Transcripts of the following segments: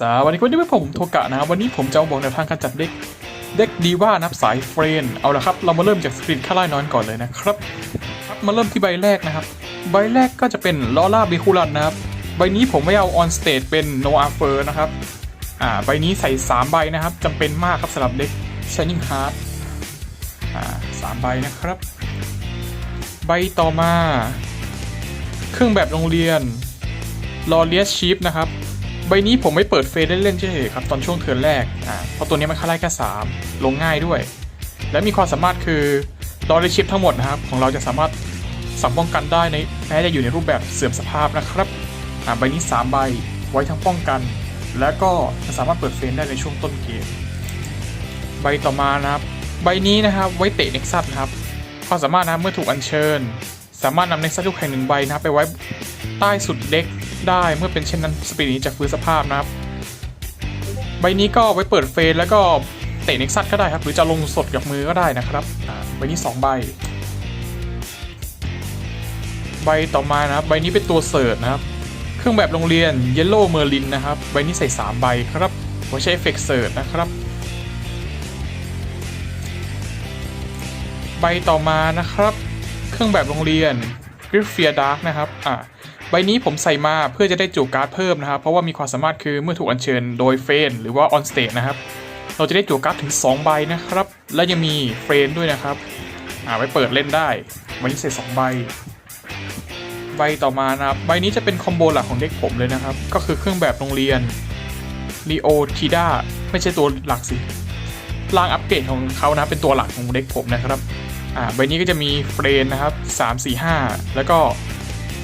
สวัสดีครับวันนี้ผมโทกะนะครับวันนี้ผมจะมาบอกแนวทางการจัดเด็กเด็กดีว่านับสายเฟรน เอาละครับ เรามาเริ่มจากสกรีนค่าไล่นอนก่อนเลยนะครับครับมาเริ่มที่ใบแรกนะครับ ใบแรกก็จะเป็นลอร่าบิคูลันนะครับ ใบนี้ผมไม่เอาออนสเต e เป็นโนอาเฟอร์นะครับอ่าใบนี้ใส่ 3 ใบนะครับจำเป็นมากครับสำหรับเด็ก Shining Heart อ่าสามใบนะครับ ใบต่อมา เครื่องแบบโรงเรียนลอเลียสชีฟนะครับ ใบนี้ผมไม่เปิดเฟซเล่นๆเฉยๆครับตอนช่วงเทิร์นแรกอ่าเพราะตัวนี้มันค่าไล่แค่สามลงง่ายด้วย และมีความสามารถคือลอเลียสชีฟทั้งหมดนะครับของเราจะสามารถสัมป้องกันได้ในแม้จะอยู่ในรูปแบบเสื่อมสภาพนะครับอ่าใบนี้ 3 ใบไว้ทั้งป้องกัน และก็จะสามารถเปิดเฟซได้ในช่วงต้นเกมใบต่อมานะครับ ใบนี้นะครับไว้เตะเน็กซัสนะครับความสามารถนะเมื่อถูกอัญเชิญ สามารถนำเน็กซัสทุกแห่งหนึ่งใบนะครับไปไว้ใต้สุดเด็ก ได้เมื่อเป็นเช่นนั้นสปีดนี้จะฟื้นสภาพนะครับ ใบนี้ก็ไว้เปิดเฟซแล้วก็เตะเน็กซัสก็ได้ครับ หรือจะลงสดกับมือก็ได้นะครับใบนี้ 2 ใบ ใบต่อมานะครับ ใบนี้เป็นตัวเสิร์ชนะครับ เครื่องแบบโรงเรียน Yellow Merlin นะครับ ใบนี้ใส่ 3 ใบครับไว้ใช้เอฟเฟกต์เสิร์ชนะครับใบต่อมานะครับ เครื่องแบบโรงเรียน g r i f f i a Dark นะครับ อ่า ใบนี้ผมใส่มาเพื่อจะได้จูการ์ดเพิ่มนะครับ เพราะว่ามีความสามารถคือเมื่อถูกอัญเชิญโดยเฟนหรือว่า on stage นะครับ เราจะได้จูการ์ดถึง 2 ใบนะครับ และยังมีเฟรนด้วยนะครับอ่าไว้เปิดเล่นได้ใบนี้ใส่2ใบ ใบต่อมานะครับ ใบนี้จะเป็นคอมโบหลักของเด็กผมเลยนะครับ ก็คือเครื่องแบบโรงเรียน Leo Tida ไม่ใช่ตัวหลักสิร่างอัปเกรดของเขานะเป็นตัวหลักของเด็กผมนะครับอ่าใบนี้ก็จะมีเฟรนนะครับ 3 4 5 แล้วก็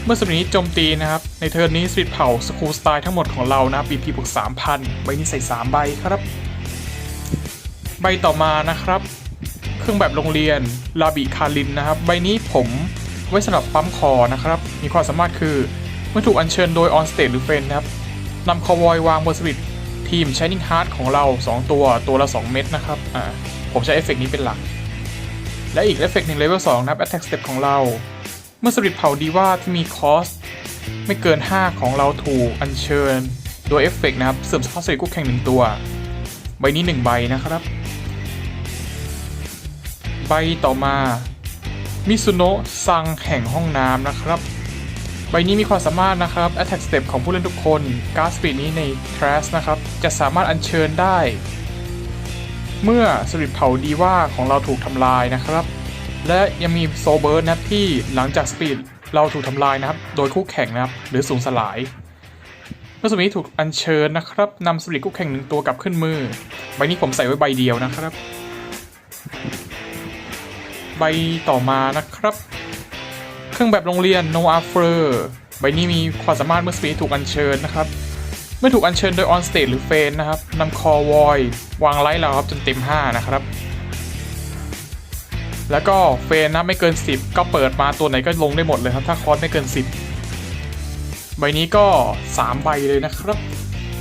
เมื่อสปีดนี้โจมตีนะครับ ในเทิร์นนี้สปีดเผาสกูสไตล์ทั้งหมดของเรานะปีพีบวก3,000ใบนี้ใส่3ใบครับ ใบต่อมานะครับ เครื่องแบบโรงเรียนลาบิคารินนะครับ ใบนี้ผมไว้สำหรับปั๊มคอนะครับ มีความสามารถคือเมื่อถูกอัญเชิญโดยออนสเต e หรือเฟนนะครับนำคอวอยวางบนสปีดทีม Shining Heart ของเรา 2 ตัวตัวละ 2 เม็ดนะครับอ่าผมใช้เอฟเฟกต์นี้เป็นหลัก และอีกเอฟเฟกต์หนึ่งเลเวล2นะครับ Attack Step ของเรา เมื่อสปิริตเผาดีว่าที่มีคอส ไม่เกิน 5 ของเราถูกอัญเชิญ โดยเอฟเฟกต์นะครับ เสริมสภาพสริตคู่แข่งหนึ่งตัว ใบนี้ 1 ใบนะครับ ใบต่อมา มิซุโนะซังแห่งห้องน้ำนะครับ ใบนี้มีความสามารถนะครับ Attack Step ของผู้เล่นทุกคนการ์ดสปีดนี้ใน Trash นะครับ จะสามารถอัญเชิญได้ เมื่อสปิริตเผาดีว่าของเราถูกทำลายนะครับ และยังมีโซเบิร์ดนะครับที่หลังจากสปีดเราถูกทำลายนะครับ โดยคู่แข่งนะครับ หรือสูญสลาย เมื่อสปีดนี้ถูกอัญเชิญนะครับนำสปิริตคู่แข่งหนึ่งตัวกลับขึ้นมือ ใบนี้ผมใส่ไว้ใบเดียวนะครับ ใบต่อมานะครับ เครื่องแบบโรงเรียน No a f r ใบนี้มีความสามารถเมื่อสปีดถูกอัญเชิญนะครับ เมื่อถูกอัญเชิญโดยออนสเต e หรือเฟนนะครับนำคอวอยวางไลท์เราครับจนเต็ม 5 นะครับ แล้วก็เฟนนะไม่เกิน 10 ก็เปิดมาตัวไหนก็ลงได้หมดเลยครับ ถ้าคอสไม่เกิน 10 ใบนี้ก็ 3 ใบเลยนะครับ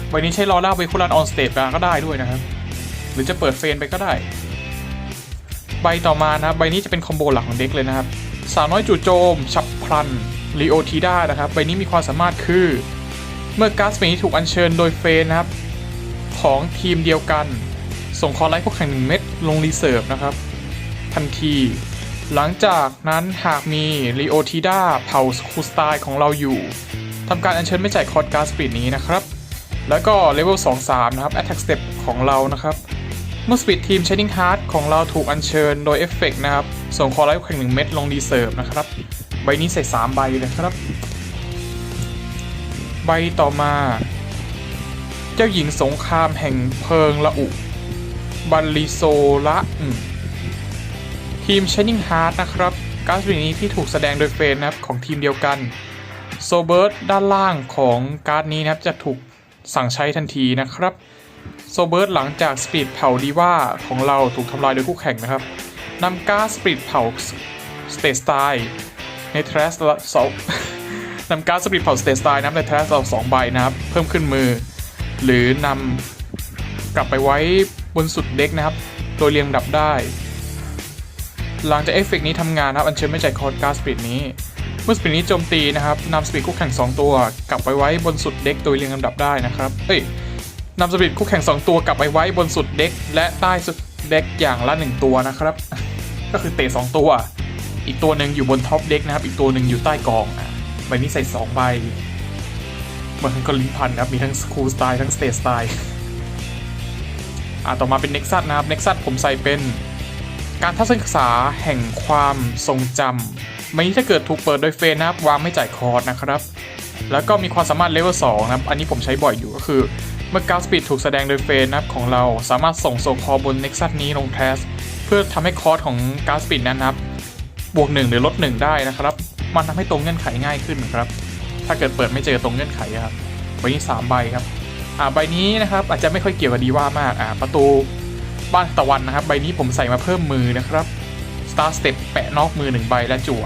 ใบนี้ใช้ลอร่าเวคูลันออนสเตทมาก็ได้ด้วยนะครับ หรือจะเปิดเฟนไปก็ได้ ใบต่อมานะใบนี้จะเป็นคอมโบหลักของเด็กเลยนะครับสาวน้อยจู่โจม ฉับพลันลีโอทีด้านะครับ ใบนี้มีความสามารถคือ เมื่อการ์ดสเปนนี้ถูกอัญเชิญโดยเฟนนะครับ ของทีมเดียวกัน ส่งคอไลท์พวกแข่งหนึ่งเม็ดลงรีเซิร์ฟนะครับ ทันที หลังจากนั้นหากมีลีโอทีดาเผาคูสไตล์ของเราอยู่ทำการอัญเชิญไม่จ่ายคอร์ดการ์สปีดนี้นะครับ แล้วก็เลเวล 2-3 นะครับ Attack Step ของเรานะครับ เมื่อสปีดทีม Shining Heart ของเราถูกอัญเชิญโดยเอฟเฟกนะครับ ส่งคอไลท์แข่งหนึ่งเม็ดลงรีเซิร์ฟนะครับ ใบนี้ใส่ 3 ใบเลยครับ ใบต่อมา เจ้าหญิงสงครามแห่งเพลิงละอุ บัลลิโซละ ทีม Shining Heart นะครับการ์ดสปีดนี้ที่ถูกแสดงโดยเฟรนนะครับของทีมเดียวกันโซเบิร์ตด้านล่างของการ์ดนี้นะครับจะถูกสั่งใช้ทันทีนะครับโซเบิร์ตหลังจากสปีดเผาดีว่าของเราถูกทำลายโดยคู่แข่งนะครับนำการ์ดสปีดเผาสเตสไตล์ในทรัสละสองนำการ์ดสปีดเผาสเตสไตล์นะในทรัสเราสองใบนะครับ เพิ่มขึ้นมือ หรือนำกลับไปไว้บนสุดเด็กนะครับ โดยเรียงดับได้ หลังจากเอฟเฟกต์นี้ทำงานนะครับอัญเชิญไม่จ่ายคอร์ดการ์ดสปีดนี้เมื่อสปีดนี้โจมตีนะครับนำสปีดคู่แข่ง 2 ตัว กลับไปไว้บนสุดเด็กโดยเรียงลำดับได้นะครับเอ้ยนำสปิริคู่แข่ง 2 ตัวกลับไปไว้บนสุดเด็ก และใต้สุดเด็กอย่างละ 1 ตัวนะครับ ก็คือเตะ2ตัว อีกตัวหนึ่งอยู่บนท็อปเด็กนะครับ อีกตัวหนึ่งอยู่ใต้กองอะใบนี้ใส่2ใบเหมือนก็ลิ้นพันครับมีทั้งสคูลสไตล์ทั้งสเตทสไตล์อะต่อมาเป็นเน็กซัสนะครับเน็กซัสผมใส่เป็น การทัศนศึกษาแห่งความทรงจำใบนี้ถ้าเกิดถูกเปิดโดยเฟนนะครับวางไม่จ่ายคอร์สนะครับ แล้วก็มีความสามารถเลเวล2นะครับ อันนี้ผมใช้บ่อยอยู่ก็คือ เมื่อการสปีดถูกแสดงโดยเฟนนะครับของเราสามารถส่งโซคอบนเน็กซัสนี้ลงแทสเพื่อทำให้คอร์สของการสปีดนั้นนะครับ บวก 1 หรือลด 1 ได้นะครับ มันทำให้ตรงเงื่อนไขง่ายขึ้นครับ ถ้าเกิดเปิดไม่เจอตรงเงื่อนไขอะครับใบนี้3ใบครับอ่าใบนี้นะครับอาจจะไม่ค่อยเกี่ยวกับดีว่ามากอ่าประตู บ้านตะวันนะครับ ใบนี้ผมใส่มาเพิ่มมือนะครับ Star Step แปะนอกมือ1ใบและจั่ว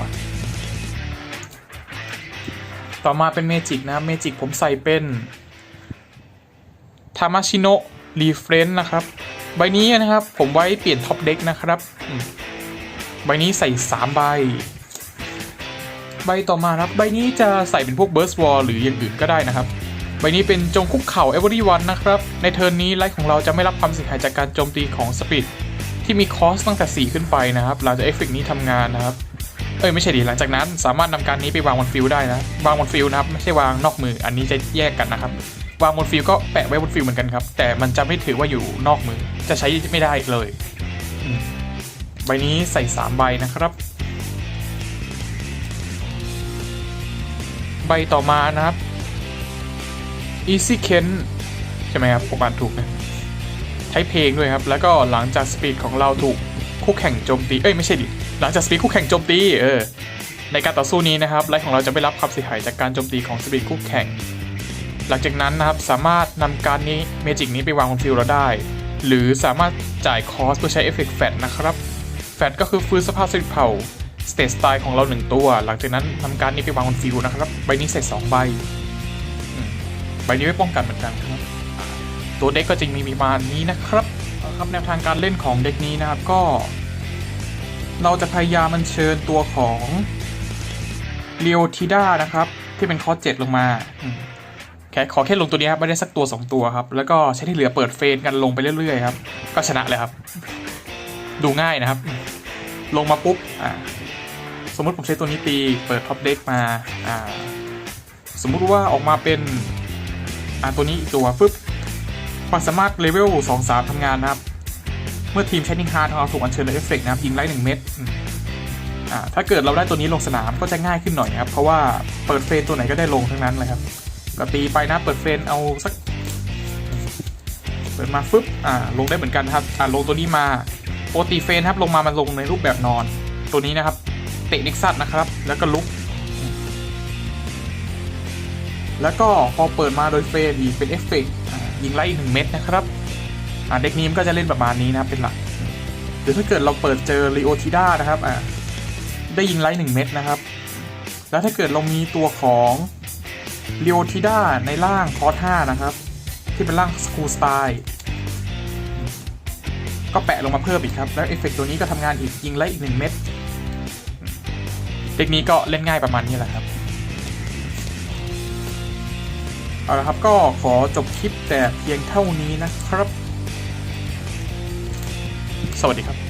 ต่อมาเป็นเมจิกนะเมจิกผมใส่เป็นทามาชิโนะรีเฟรนนะครับ ใบนี้นะครับผมไว้เปลี่ยนท็อปเด็กนะครับ ใบนี้ใส่ 3 ใบ ใบต่อมาครับ ใบนี้จะใส่เป็นพวกเบิร์สวอลหรืออย่างอื่นก็ได้นะครับ บนี้เป็นจงคุกเข่า every one นะครับ ในเทิร์นนี้ไลท์ของเราจะไม่รับความเสียหายจากการโจมตีของสปิดที่มีคอสตั้งแต่ 4 ขึ้นไปนะครับหลังจากเอฟเฟกนี้ทำงานนะครับ เอ้ยไม่ใช่ดิหลังจากนั้นสามารถนำการนี้ไปวางบนฟิลได้นะ วางบนฟิลนะครับไม่ใช่วางนอกมืออันนี้จะแยกกันนะครับ วางบนฟิลก็แปะไว้บนฟิลเหมือนกันครับ แต่มันจะไม่ถือว่าอยู่นอกมือ จะใช้ไม่ได้เลย ใบนี้ใส่ 3 ใบนะครับ ใบต่อมานะครับ Easy Ken ใช่ไหมครับผมอ่านถูกนะใช้เพลงด้วยครับ แล้วก็หลังจากสปีดของเราถูกคู่แข่งโจมตี เอ้ยไม่ใช่ดิ หลังจากสปีดคู่แข่งโจมตี เออ ในการต่อสู้นี้นะครับไลท์ของเราจะไม่รับความเสียหายจากการโจมตีของสปีดคู่แข่ง หลังจากนั้นนะครับสามารถนำการนี้เมจิกนี้ไปวางบนฟิลเราได้ หรือสามารถจ่ายคอสเพื่อใช้เอฟเฟกต์แฟตนะครับ แฟตก็คือฟื้นสภาพสปิดเผาสเตทสไตล์ของเราหนึ่งตัว หลังจากนั้นทำการนี้ไปวางบนฟิลนะครับ ใบนี้ใส่สองใบ ใบนี้ไว้ป้องกันเหมือนกันครับ ตัวเด็กก็จะมีประมาณนี้นะครับเอาละครับแนวทางการเล่นของเด็กนี้นะครับก็ เราจะพยายามมันเชิญตัวของเรียวทิด้านะครับ ที่เป็นคอสเจ็ดลงมาแค่ขอแค่ลงตัวนี้ครับไม่ได้สักตัว 2 ตัวครับ แล้วก็ใช้ที่เหลือเปิดเฟนกันลงไปเรื่อยๆครับก็ชนะเลยครับ ดูง่ายนะครับ ลงมาปุ๊บอ่าสมมติผมใช้ตัวนี้ตีเปิดท็อปเด็กมาอ่าสมมุติว่าออกมาเป็น อ่าตัวนี้อีกตัวปึ๊บความสามารถเลเวล2 3ทำงานนะครับ เมื่อทีมใช้นิงฮาร์ดของเราถูกอัญเชิญโดยเอฟเฟกต์นะครับยิงไล่หนึ่งเม็ดอ่าถ้าเกิดเราได้ตัวนี้ลงสนามก็จะง่ายขึ้นหน่อยครับ เพราะว่าเปิดเฟรนตัวไหนก็ได้ลงทั้งนั้นเลยครับก็ตีไปนะเปิดเฟรนเอาสักเปิดมาฟึบอ่าลงได้เหมือนกันครับอ่าลงตัวนี้มาโปกติเฟรนครับลงมามันลงในรูปแบบนอน ตัวนี้นะครับเตะนิกซัสนะครับ แล้วก็ลุก แล้วก็พอเปิดมาโดยเฟรนอีกเป็นเอฟเฟกต์ยิงไล่หนึ่งเม็ดนะครับเด็กนี้มันก็จะเล่นประมาณนี้นะครับเป็นหลักหรือถ้าเกิดเราเปิดเจอลีโอทิด้านะครับอ่าได้ยิงไล่หนึ่งเม็ดนะครับ แล้วถ้าเกิดเรามีตัวของลีโอทิด้าในร่างคอร์ห้านะครับ ที่เป็นร่างสกูสไตล์ก็แปะลงมาเพิ่มอีกครับ แล้วเอฟเฟกต์ตัวนี้ก็ทำงานอีกยิงไล่อีกหนึ่งเม็ดเด็กนี้ก็เล่นง่ายประมาณนี้แหละครับ เอาละครับก็ขอจบคลิปแต่เพียงเท่านี้นะครับ สวัสดีครับ